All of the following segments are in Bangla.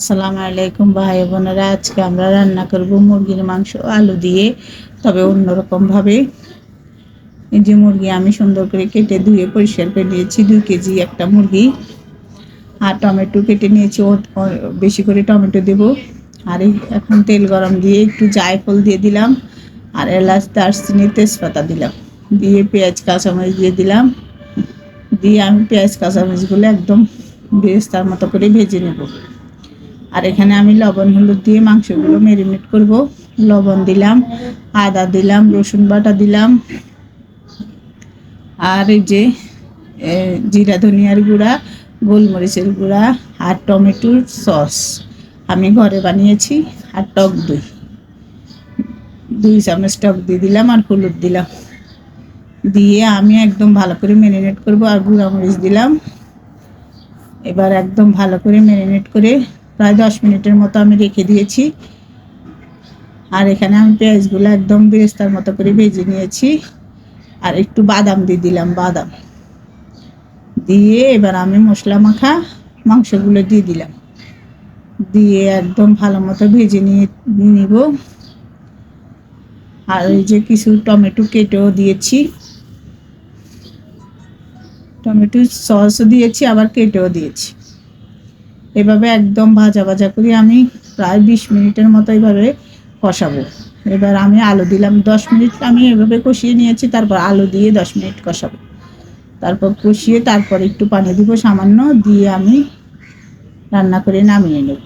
আসসালামু আলাইকুম ভাই বোনেরা। আজকে আমরা রান্না করব মুরগির মাংস আলু দিয়ে, তবে অন্যরকম ভাবে এই যে মুরগি আমি সুন্দর করে কেটে ধুয়ে পরিষ্কার করে নিয়েছি দুই কেজি একটা মুরগি। আর টমেটো কেটে নিয়েছি বেশি করে টমেটো দেব। আর এখন তেল গরম দিয়ে একটু জায়ফল দিয়ে দিলাম, আর এলাচ, দারচিনি, তেজপাতা দিলাম। দিয়ে পেঁয়াজ, কাঁচামরিচ দিয়ে দিলাম। দিয়ে আমি পেঁয়াজ, কাঁচামরিচগুলো একদম বেরেস্তার মতো করে ভেজে নেব। আর এখানে আমি লবণ, হলুদ দিয়ে মাংসগুলো ম্যারিনেট করব। লবণ দিলাম, আদা দিলাম, রসুন বাটা দিলাম। আর এই যে জিরা ধনিয়ার গুঁড়া, গোলমরিচের গুঁড়া আর টমেটোর সস আমি ঘরে বানিয়েছি আর টক দই। দুই চামচ টক দিয়ে দিলাম আর হলুদ দিলাম। দিয়ে আমি একদম ভালো করে ম্যারিনেট করব আর গুঁড়া মরিচ দিলাম। এবার একদম ভালো করে ম্যারিনেট করে প্রায় দশ মিনিটের মতো আমি রেখে দিয়েছি। আর এখানে আমি পেঁয়াজগুলো একদম বেস্তার মতো করে ভেজে নিয়েছি। আর একটু বাদাম দিয়ে দিলাম, বাদাম। দিয়ে এবার আমি মশলা মাখা মাংসগুলো দিয়ে দিলাম। দিয়ে একদম ভালো মতো ভেজে নিয়ে নিব। আর ওই যে কিছু টমেটো কেটেও দিয়েছি। টমেটো সসও দিয়েছি, আবার কেটেও দিয়েছি। এভাবে একদম ভাজা ভাজা করে আমি প্রায় বিশ মিনিটের মতো এইভাবে কষাবো। এবার আমি আলু দিলাম, দশ মিনিট আমি এভাবে কষিয়ে নিয়েছি, তারপর আলু দিয়ে দশ মিনিট কষাবো। তারপর কষিয়ে তারপর একটু পানি দিব সামান্য, দিয়ে আমি রান্না করে নামিয়ে নেব।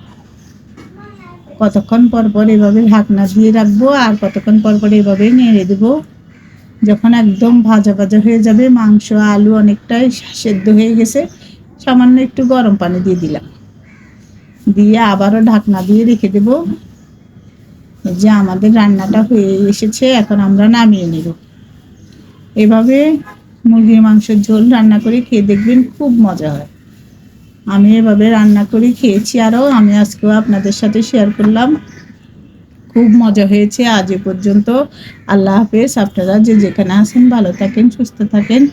কতক্ষণ পর পর এভাবে ঢাকনা দিয়ে রাখব আর কতক্ষণ পর পর এভাবে নেড়ে দেবো। যখন একদম ভাজা ভাজা হয়ে যাবে, মাংস, আলু অনেকটাই সেদ্ধ হয়ে গেছে, সামান্য একটু গরম পানি দিয়ে দিলাম। দিয়ে আবারও ঢাকনা দিয়ে রেখে দেব। যে আমাদের রান্নাটা হয়ে এসেছে, এখন আমরা নামিয়ে নেব। এভাবে মুরগির মাংসের ঝোল রান্না করে খেয়ে দেখবেন খুব মজা হয়। আমি এভাবে রান্না করে খেয়েছি আরও, আমি আজকেও আপনাদের সাথে শেয়ার করলাম। খুব মজা হয়েছে, আজ এ পর্যন্ত। আল্লাহ হাফেজ, আপনারা যে যেখানে আছেন ভালো থাকেন, সুস্থ থাকেন।